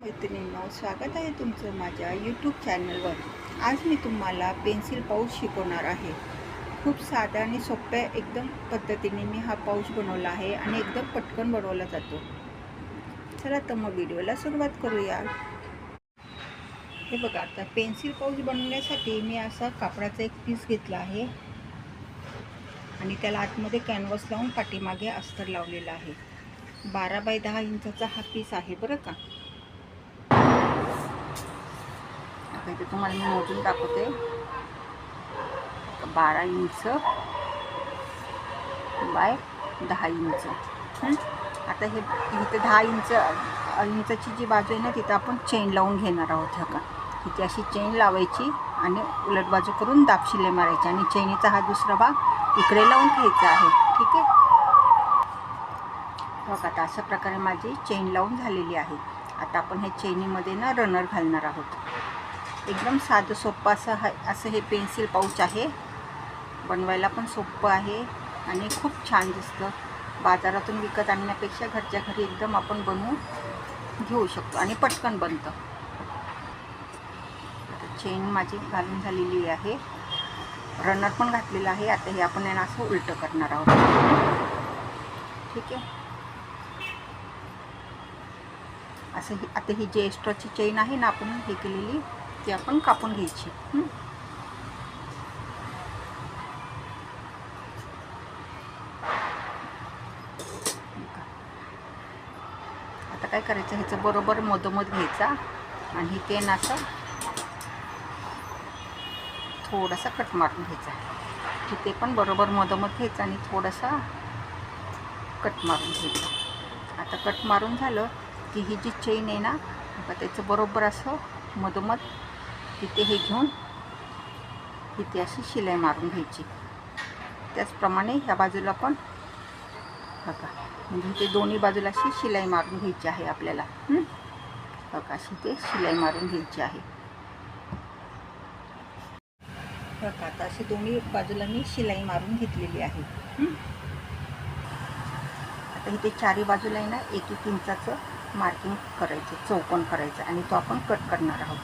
मैत्रिणींनो स्वागत आहे तुमचं माझ्या यूट्यूब चॅनलवर आज मी तुम्हाला पेन्सिल पाऊच शिकवणार आहे. खूप साधा आणि सोप्या एकदम पद्धतीने मी हा पाऊच बनवला आहे आणि एकदम पटकन बनवला जातो. चला तर मग व्हिडिओला सुरुवात करूया. हे बघा आता पेन्सिल पाऊच बनवण्यासाठी मी असा कापडाचा एक पीस घेतला आहे. आणि त्याला आतमध्ये कॅनव्हास लावून पाठीमागे अस्तर लावलेला आहे. बारा बाय दहा इंचाचा हा पीस आहे बरं का? आता इथे तुम्हाला मी मोजून दाखवते. बारा इंच बाय दहा इंच. आता हे इथे दहा इंच इंचाची जी बाजू आहे ना तिथं आपण चेन लावून घेणार आहोत ह्या का? इथे अशी चेन लावायची आणि उलट बाजू करून दापशिले मारायचे आणि चेनीचा हा दुसरा भाग इकडे लावून घ्यायचा आहे. ठीक आहे? बघा आता अशा प्रकारे माझी चेन लावून झालेली आहे. आता आपण हे चेनीमध्ये ना रनर घालणार आहोत. एकदम साधं सोपं असं हा असं हे पेन्सिल पाऊच आहे. बनवायला पण सोपं आहे आणि खूप छान दिसतं. बाजारातून विकत आणण्यापेक्षा घरच्या घरी एकदम आपण बनवून घेऊ शकतो आणि पटकन बनतं. आता चेन माझी घालून झालेली आहे. रनर पण घातलेला आहे. आता हे आपण यांना असं उलटं करणार आहोत. ठीक आहे. असं ही आता ही जी एक्स्ट्राची चेन आहे ना आपण हे केलेली ती आपण कापून घ्यायची. आता काय करायचं? ह्याचं बरोबर मधोमध घ्यायचा आणि ही पेन असं थोडासा कट मारून घ्यायचा. तिथे पण बरोबर मधोमध घ्यायचा आणि थोडासा कट मारून घ्यायचा. आता कट मारून झालं की ही जी चेन आहे ना त्याचं बरोबर असं मधोमध तिथे हे घेऊन तिथे अशी शिलाई मारून घ्यायची. त्याचप्रमाणे ह्या बाजूला पण बघा म्हणजे इथे दोन्ही बाजूला अशी शिलाई मारून घ्यायची आहे आपल्याला. बघा अशी ते शिलाई मारून घ्यायची आहे. बघा आता अशी दोन्ही बाजूला मी शिलाई मारून घेतलेली आहे. आता इथे चारी बाजूला आहे ना एक एक इंचाचं मार्किंग करायचं चौकोन करायचं आणि तो आपण कट करणार आहोत.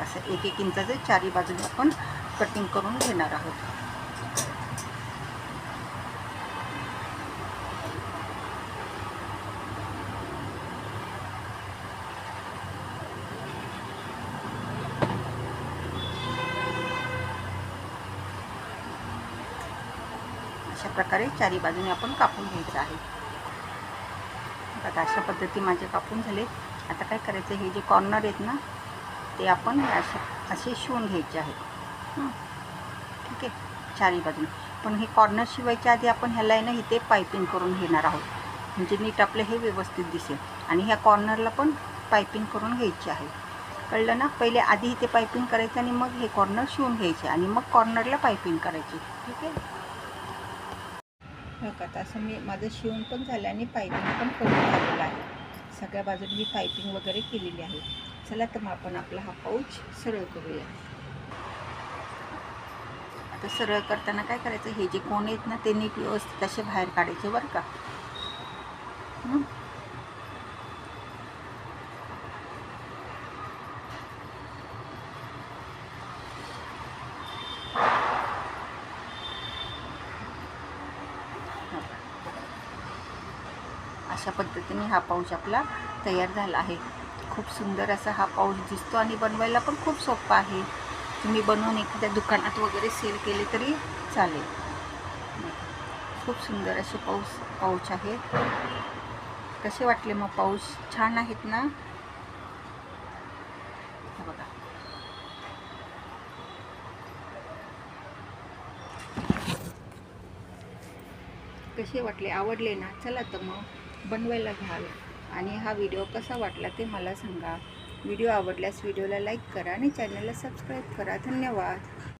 असं एक एक इंचाचे चारी बाजूने आपण कटिंग करून घेणार आहोत. अशा प्रकारे चारी बाजूने आपण कापून घ्यायचं आहे. आता अशा पद्धती माझे कापून झाले. आता काय करायचं हे जे कॉर्नर आहेत ना ते आपण असे असे शिवून घ्यायचे आहेत. ठीक आहे चारी बाजूने. पण हे कॉर्नर शिवायच्या आधी आपण ह्याला आहे ना इथे पायपिंग करून घेणार आहोत. म्हणजे नीट आपलं हे व्यवस्थित दिसेल. आणि ह्या कॉर्नरला पण पायपिंग करून घ्यायची आहे. कळलं ना? पहिले आधी इथे पायपिंग करायचं आणि मग हे कॉर्नर शिवून घ्यायचे आणि मग कॉर्नरला पायपिंग करायची. ठीक आहे? बघा असं मी माझं शिवून पण झालं आणि पायपिंग पण करून झालेलं आहे. सगळ्या बाजूने मी पायपिंग वगैरे केलेली आहे. चला तर मग आपण आपला हा पाऊच सरळ करूया. आता सरळ करताना काय करायचं? हे जे कोण आहेत ना ते नीट व्यवस्थित असे बाहेर काढायचे बरं का. अशा पद्धतीने हा पाऊच आपला तयार झाला आहे. खूप सुंदर असा हा पाऊच दिसतो आणि बनवायला पण खूप सोपा आहे. तुम्ही बनवून एखाद्या दुकानात वगैरे सेल केले तरी चालेल. खूप सुंदर असे पाऊस पाऊच आहेत कसे वाटले मग पाऊस? छान आहेत ना? बघा. कसे वाटले? आवडले ना? चला तर मग. बनवायला घ्याल. आणि हा व्हिडिओ कसा वाटला ते मला सांगा. व्हिडिओ आवडल्यास व्हिडिओला लाईक करा आणि चॅनलला सबस्क्राईब करा. धन्यवाद.